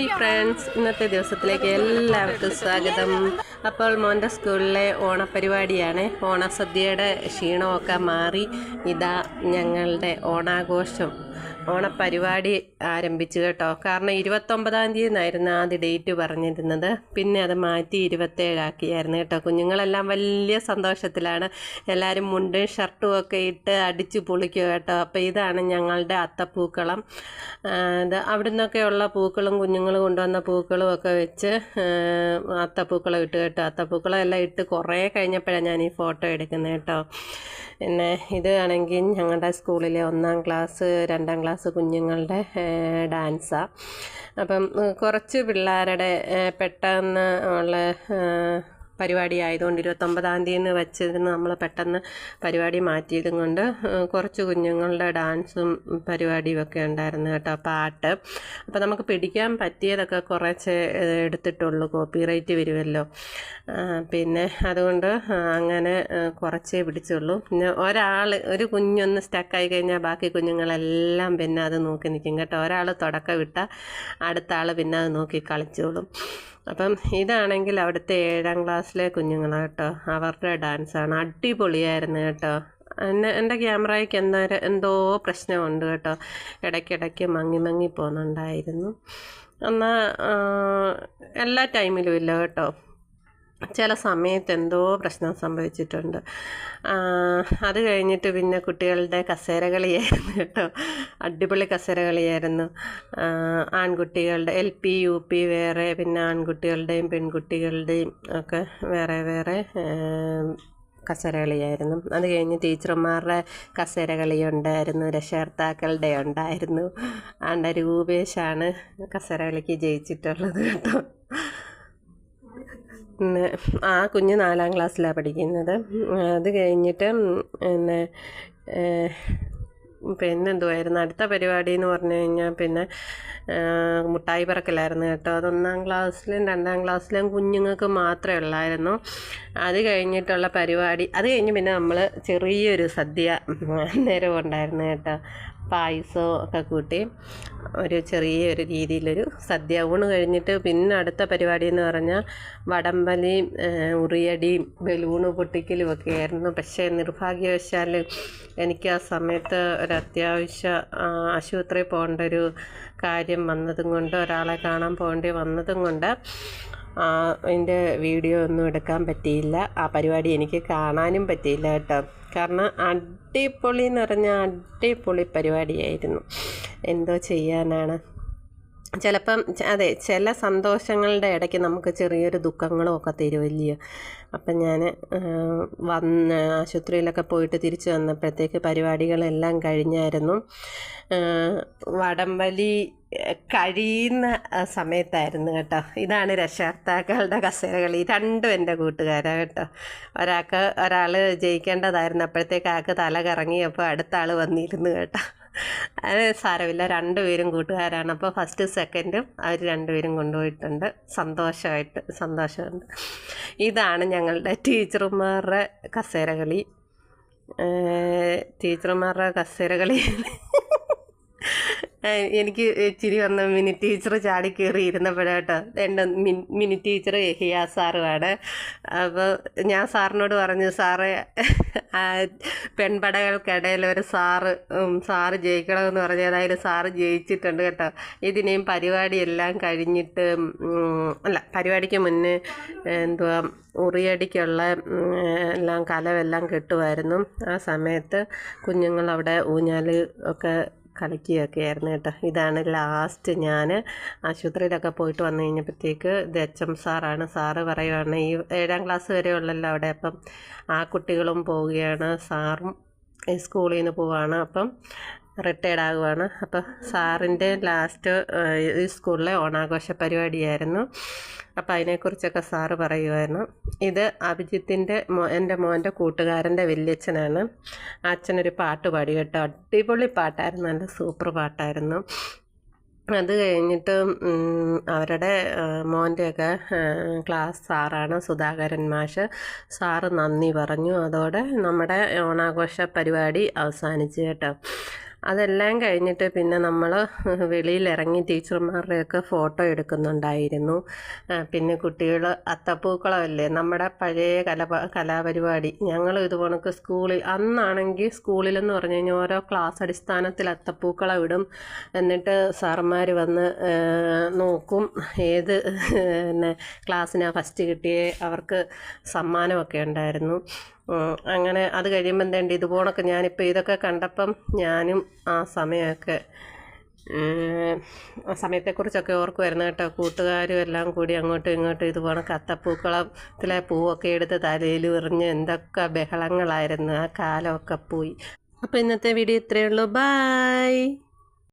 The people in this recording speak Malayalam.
Hi friends. ഇന്നത്തെ ദിവസത്തിലേക്ക് എല്ലാവർക്കും സ്വാഗതം. അപ്പോൾ മോന്റെ സ്കൂളിലെ ഓണപരിപാടിയാണ്. ഓണസദ്യയുടെ ക്ഷീണമൊക്കെ മാറി. ഇതാ ഞങ്ങളുടെ ഓണാഘോഷം. ഓണപരിപാടി ആരംഭിച്ചു കേട്ടോ. കാരണം ഇരുപത്തൊമ്പതാം തീയതി എന്നായിരുന്നു ആദ്യ ഡേറ്റ് പറഞ്ഞിരുന്നത്. പിന്നെ അത് മാറ്റി ഇരുപത്തേഴാക്കിയായിരുന്നു കേട്ടോ. കുഞ്ഞുങ്ങളെല്ലാം വലിയ സന്തോഷത്തിലാണ്. എല്ലാവരും മുണ്ടും ഷർട്ടും ഒക്കെ ഇട്ട് അടിച്ചു പൊളിക്കുക കേട്ടോ. അപ്പോൾ ഇതാണ് ഞങ്ങളുടെ അത്തപ്പൂക്കളം. ഇത് അവിടെ നിന്നൊക്കെയുള്ള പൂക്കളും കുഞ്ഞുങ്ങൾ കൊണ്ടുവന്ന പൂക്കളും ഒക്കെ വെച്ച് അത്തപ്പൂക്കളം ഇട്ട് കേട്ടോ. അത്തപ്പൂക്കളം എല്ലാം ഇട്ട് കുറേ കഴിഞ്ഞപ്പോഴാണ് ഞാൻ ഈ ഫോട്ടോ എടുക്കുന്നത് കേട്ടോ. പിന്നെ ഇത് ആണെങ്കിൽ ഞങ്ങളുടെ സ്കൂളിലെ ഒന്നാം ക്ലാസ് രണ്ടാം ക്ലാസ് കുഞ്ഞുങ്ങളുടെ ഡാൻസാണ് അപ്പം കുറച്ച് പിള്ളേരുടെ പെട്ടെന്ന് ഉള്ള പരിപാടി ആയതുകൊണ്ട് ഇരുപത്തൊമ്പതാം തീയതി എന്ന് വെച്ചിരുന്ന് നമ്മൾ പെട്ടെന്ന് പരിപാടി മാറ്റിയതും കൊണ്ട് കുറച്ച് കുഞ്ഞുങ്ങളുടെ ഡാൻസും പരിപാടിയും ഒക്കെ ഉണ്ടായിരുന്നു കേട്ടോ പാട്ട്. അപ്പോൾ നമുക്ക് പിടിക്കാൻ പറ്റിയതൊക്കെ കുറച്ച് എടുത്തിട്ടുള്ളൂ കോപ്പി റൈറ്റ് വരുമല്ലോ പിന്നെ അതുകൊണ്ട് അങ്ങനെ കുറച്ചേ പിടിച്ചുള്ളൂ. പിന്നെ ഒരാൾ ഒരു കുഞ്ഞൊന്ന് സ്റ്റക്കായി കഴിഞ്ഞാൽ ബാക്കി കുഞ്ഞുങ്ങളെല്ലാം പിന്നെ അത് നോക്കി നിൽക്കും കേട്ടോ. ഒരാൾ തുടക്കം വിട്ടാൽ അടുത്ത ആൾ പിന്നെ അത് നോക്കി കളിച്ചോളും. അപ്പം ഇതാണെങ്കിൽ അവിടുത്തെ ഏഴാം ക്ലാസ്സിലെ കുഞ്ഞുങ്ങളാണ് കേട്ടോ. അവരുടെ ഡാൻസാണ് അടിപൊളിയായിരുന്നു കേട്ടോ. എന്നെ എന്റെ ക്യാമറയ്ക്ക് എന്തോ എന്തോ പ്രശ്നമുണ്ട് കേട്ടോ. ഇടയ്ക്കിടയ്ക്ക് മങ്ങി മങ്ങി പോകുന്നുണ്ടായിരുന്നു. എന്നാൽ എല്ലാ ടൈമിലും ഇല്ല കേട്ടോ. ചില സമയത്ത് എന്തോ പ്രശ്നം സംഭവിച്ചിട്ടുണ്ട്. അത് കഴിഞ്ഞിട്ട് പിന്നെ കുട്ടികളുടെ കസേര കളിയായിരുന്നു കേട്ടോ. അടിപൊളി കസേര കളിയായിരുന്നു ആൺകുട്ടികളുടെ എൽ പി യു പി വേറെ പിന്നെ ആൺകുട്ടികളുടെയും പെൺകുട്ടികളുടെയും ഒക്കെ വേറെ വേറെ കസേര കളിയായിരുന്നു അത് കഴിഞ്ഞ് ടീച്ചർമാരുടെ കസേര കളി ഉണ്ടായിരുന്നു രക്ഷകർത്താക്കളുടെ ഉണ്ടായിരുന്നു. ആണ്ട രൂപേഷാണ് കസേര കളിക്ക് ജയിച്ചിട്ടുള്ളത് കേട്ടോ. ആ കുഞ്ഞ് നാലാം ക്ലാസ്സിലാണ് പഠിക്കുന്നത്. അത് കഴിഞ്ഞിട്ട് പിന്നെ ഏഹ്, പിന്നെ എന്തുവായിരുന്നു അടുത്ത പരിപാടി എന്ന് പറഞ്ഞു കഴിഞ്ഞാൽ പിന്നെ മുട്ടായി പറക്കലായിരുന്നു കേട്ടോ. അതൊന്നാം ക്ലാസ്സിലും രണ്ടാം ക്ലാസ്സിലും കുഞ്ഞുങ്ങൾക്ക് മാത്രമേ ഉള്ളായിരുന്നു. അത് കഴിഞ്ഞിട്ടുള്ള പരിപാടി അത് കഴിഞ്ഞ് പിന്നെ നമ്മൾ ചെറിയൊരു സദ്യ നേരം ഉണ്ടായിരുന്നു കേട്ടോ. പായസവും ഒക്കെ കൂട്ടി ഒരു ചെറിയൊരു രീതിയിലൊരു സദ്യ ഊണ് കഴിഞ്ഞിട്ട് പിന്നെ അടുത്ത പരിപാടി എന്ന് പറഞ്ഞാൽ വടംവലിയും ഉറിയടിയും ബലൂണ് പൊട്ടിക്കലും ഒക്കെ ആയിരുന്നു. പക്ഷേ നിർഭാഗ്യവശാൽ എനിക്ക് ആ സമയത്ത് ഒരു അത്യാവശ്യ ആശുപത്രിയിൽ പോകേണ്ട ഒരു കാര്യം വന്നതും കൊണ്ട് ഒരാളെ കാണാൻ പോകേണ്ടി വന്നതും കൊണ്ട് അതിന്റെ വീഡിയോ ഒന്നും എടുക്കാൻ പറ്റിയില്ല. ആ പരിപാടി എനിക്ക് കാണാനും പറ്റിയില്ല കേട്ടോ. കാരണം അടിപൊളി എന്ന് പറഞ്ഞാൽ അടിപൊളി പരിപാടിയായിരുന്നു. എന്തോ ചെയ്യാനാണ്. ചിലപ്പം അതെ ചില സന്തോഷങ്ങളുടെ ഇടയ്ക്ക് നമുക്ക് ചെറിയൊരു ദുഃഖങ്ങളും ഒക്കെ തരുമല്ലയോ അപ്പം ഞാൻ വന്ന് ആശുപത്രിയിലൊക്കെ പോയിട്ട് തിരിച്ചു വന്നപ്പോഴത്തേക്ക് പരിപാടികളെല്ലാം കഴിഞ്ഞായിരുന്നു. വടംവലി കഴിയുന്ന സമയത്തായിരുന്നു കേട്ടോ. ഇതാണ് രക്ഷകർത്താക്കളുടെ കസേരകളി. രണ്ടും എന്റെ കൂട്ടുകാരാണ് കേട്ടോ. ഒരാൾക്ക് ഒരാൾ ജയിക്കേണ്ടതായിരുന്നു അപ്പോഴത്തേക്ക് ആൾക്ക് തല കറങ്ങിയപ്പോൾ അടുത്ത ആൾ വന്നിരുന്നു കേട്ടോ. അത് സാരമില്ല. രണ്ടുപേരും കൂട്ടുകാരാണ്. അപ്പോൾ ഫസ്റ്റ് സെക്കൻഡും അവർ രണ്ടുപേരും കൊണ്ടുപോയിട്ടുണ്ട്. സന്തോഷമായിട്ട് സന്തോഷമുണ്ട്. ഇതാണ് ഞങ്ങളുടെ ടീച്ചർമാരുടെ കസേരകളി. ടീച്ചർമാരുടെ കസേരകളി എനിക്ക് ചിരി വന്ന മിനി ടീച്ചർ ചാടി കയറി ഇരുന്നപ്പോഴേട്ടോ എന്റെ മിനി ടീച്ചർ ഹിയ സാറുമാണ്. അപ്പോൾ ഞാൻ സാറിനോട് പറഞ്ഞു സാറേ പെൺപടകൾക്കിടയിൽ ഒരു സാറ് സാറ് ജയിക്കണമെന്ന് പറഞ്ഞു ഏതായാലും സാറ് ജയിച്ചിട്ടുണ്ട് കേട്ടോ. ഇതിനെയും പരിപാടിയെല്ലാം കഴിഞ്ഞിട്ട് അല്ല പരിപാടിക്ക് മുന്നേ എന്തുവാ ഉറിയടിക്കുള്ള എല്ലാം കലമെല്ലാം കിട്ടുമായിരുന്നു. ആ സമയത്ത് കുഞ്ഞുങ്ങൾ അവിടെ ഊഞ്ഞാൽ ഒക്കെ കളിക്കുകയൊക്കെ ആയിരുന്നു കേട്ടോ. ഇതാണ് ലാസ്റ്റ് ഞാൻ ആശുപത്രിയിലൊക്കെ പോയിട്ട് വന്നു കഴിഞ്ഞപ്പോഴത്തേക്ക് ഇത് എച്ച് എം സാറാണ്. സാറ് പറയുവാണ് ഈ ഏഴാം ക്ലാസ് വരെ ഉള്ളല്ലോ അവിടെ അപ്പം ആ കുട്ടികളും പോവുകയാണ്. സാറും സ്കൂളിൽ നിന്ന് പോവാണ് അപ്പം റിട്ടയർഡ് ആകുവാണ്. അപ്പോൾ സാറിന്റെ ലാസ്റ്റ് ഈ സ്കൂളിലെ ഓണാഘോഷ പരിപാടിയായിരുന്നു. അപ്പോൾ അതിനെക്കുറിച്ചൊക്കെ സാറ് പറയുമായിരുന്നു ഇത് അഭിജിത്തിന്റെ മോ എന്റെ മോന്റെ കൂട്ടുകാരന്റെ വല്യച്ഛനാണ്. അച്ഛനൊരു പാട്ട് പാടി കേട്ടോ. അടിപൊളി പാട്ടായിരുന്നു. നല്ല സൂപ്പർ പാട്ടായിരുന്നു. അത് കഴിഞ്ഞിട്ട് അവരുടെ മോന്റെയൊക്കെ ക്ലാസ് സാറാണ് സുധാകരൻ മാഷ്. സാറ് നന്ദി പറഞ്ഞു. അതോടെ നമ്മുടെ ഓണാഘോഷ പരിപാടി അവസാനിച്ചു കേട്ടോ. അതെല്ലാം കഴിഞ്ഞിട്ട് പിന്നെ നമ്മൾ വെളിയിലിറങ്ങി ടീച്ചർമാരുടെയൊക്കെ ഫോട്ടോ എടുക്കുന്നുണ്ടായിരുന്നു. പിന്നെ കുട്ടികൾ അത്തപ്പൂക്കളമല്ലേ? നമ്മുടെ പഴയ കല കലാപരിപാടി. ഞങ്ങൾ ഇത് സ്കൂളിൽ അന്നാണെങ്കിൽ സ്കൂളിലെന്ന് പറഞ്ഞു കഴിഞ്ഞാൽ ഓരോ ക്ലാസ് അടിസ്ഥാനത്തിൽ അത്തപ്പൂക്കളം ഇടും എന്നിട്ട് സാറന്മാർ വന്ന് നോക്കും ഏത് പിന്നെ ക്ലാസ്സിനാണ് ഫസ്റ്റ് കിട്ടിയേ അവർക്ക് സമ്മാനമൊക്കെ ഉണ്ടായിരുന്നു. അങ്ങനെ അത് കഴിയുമ്പോൾ എന്തേണ്ട ഇതുപോണൊക്കെ ഞാനിപ്പോൾ ഇതൊക്കെ കണ്ടപ്പം ഞാനും ആ സമയമൊക്കെ ആ സമയത്തെക്കുറിച്ചൊക്കെ ഓർക്കുമായിരുന്നു കേട്ടോ. കൂട്ടുകാരും എല്ലാം കൂടി അങ്ങോട്ടും ഇങ്ങോട്ടും ഇതുപോലെ കത്തപ്പൂക്കളത്തിലെ പൂവൊക്കെ എടുത്ത് തലയിൽ എറിഞ്ഞ് എന്തൊക്കെ ബഹളങ്ങളായിരുന്നു. ആ കാലമൊക്കെ പോയി. അപ്പോൾ ഇന്നത്തെ വീഡിയോ ഇത്രയേ ഉള്ളൂ. ബായ്